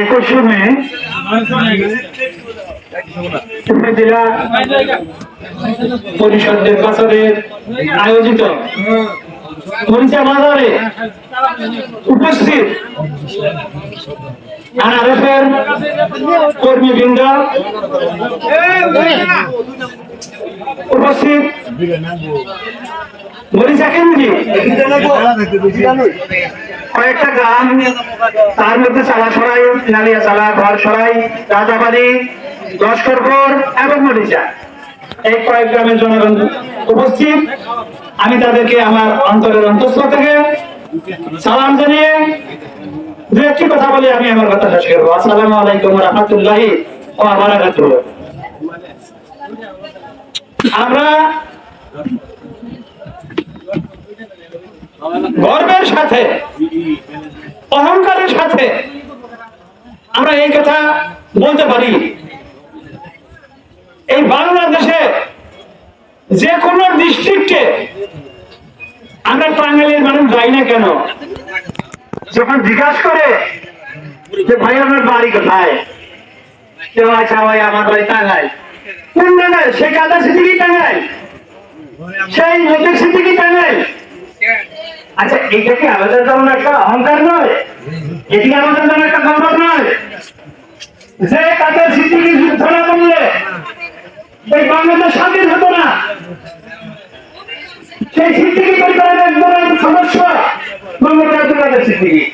একুশে মে উপজেলা পরিষদ নির্বাচনের আয়োজিত উপস্থিত আনারসের কর্মীবৃন্দ উপস্থিত কয়েকটা গ্রাম তার মধ্যে চালা সরাই, নালিয়া চালা, ঘর সরাই রাজাবাড়ি এবং মরিচা এই কয়েক গ্রামের জনগণ উপস্থিত। আমি তাদেরকে আমার অন্তরের অন্তঃস্থল থেকে সালাম জানিয়ে দু একটি কথা বলে আমি আমার কথা শেষ করব। আসসালামু আলাইকুম রহমতুল্লাহি ও আমার আমরা গর্বের সাথে, অহংকারের সাথে আমরা এই কথা বলতে পারি। এই বাংলাদেশে যে কোনো ডিস্ট্রিক্টে আমরা টাঙ্গাইলের মানুষ যাই না কেন? যখন জিজ্ঞাসা করে যে ভাই আমার বাড়ি কোথায়? কেউ আচ্ছা ভাই, আমার বাড়ি টাঙ্গাই কোন টাঙ্গাই সে কাদা সিদ্দিকি টাঙ্গাই সেই নতুন সিদ্দিকি টাঙ্গাই আচ্ছা এটা কি আমাদের জন্য একটা অহংকার নয়? এটি আমাদের জন্য একটা গৌরব নয়? যে তাদের সিদ্দিকি যুদ্ধ না করলে এই বাংলাদেশ স্বাধীন হতো না। সেই সিদ্দিকি পরিবারের একজন সদস্য মোহাম্মদ আব্দুল সিদ্দিকি।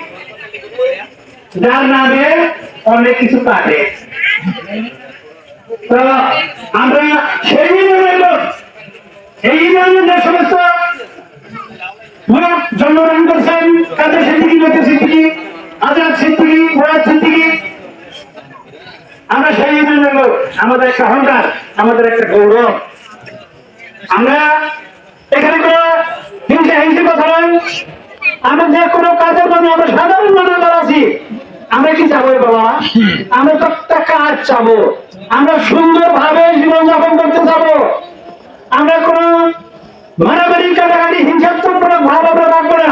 যার নামে অনেক কিছু কাটে। তো আমরা সেই এই ইউনিয়নের আমাদের একটা অহংকার আমাদের একটা গৌরব। আমরা এখানে কোনো হিংসা হিংসি কথা নয়। আমরা যে কোনো কাজের জন্য আমরা সাধারণ মানুষ আছি, আমরা কি চাবো বাবা? আমরা তো একটা কাজ চাবো আমরা সুন্দর ভাবে জীবনযাপন করতে চাবো আমরা কোনো মারামারি, কাটাকাটি হিংসাত্মক কোনো ভাব আমরা রাখব না।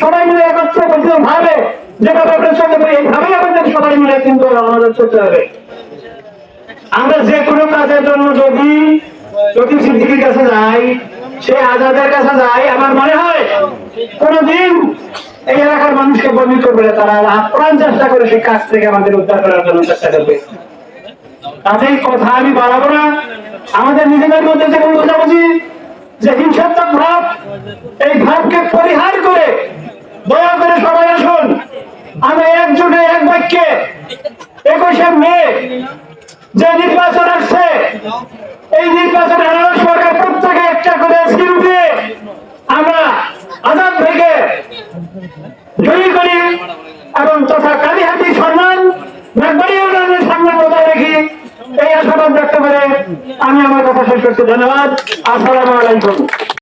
সবাই মিলে একত্র ভাবে যেভাবে আমরা চলতে পারি, এইভাবেই আমাদের সবাই মিলে কিন্তু আমাদের চলতে হবে। আমরা যে কোনো কাজের জন্য যদি যদি সিদ্দিকির কাছে যাই, সে আজাদের কাছে যাই, আমার মনে হয় কোনদিন এই এলাকার মানুষকে বন্দি করবে না। তারা আপ্রাণ চেষ্টা করে সেই কাজ থেকে আমাদের উদ্ধার করার জন্য চেষ্টা করবে। কাজেই কথা আমি বাড়াবো না। আমাদের নিজেদের মধ্যে যে কোনো বোঝাবুঝি, যে হিংসাত্মক ভাব, এই ভাবকে পরিহার করে দয়া করে সবাই আসুন। আমরা একজোটে এক বাক্যে একুশে মে যে নির্বাচন আসছে, এই নির্বাচনে আনারস সরকার প্রত্যেকে একটা করে স্কিম দিয়ে আমরা আজাদ থেকে জয়ী করি এবং তথা কালীহাতি সম্মান সম্মান আমি আমার কথা শেষ করছি। ধন্যবাদ। আসসালামু আলাইকুম।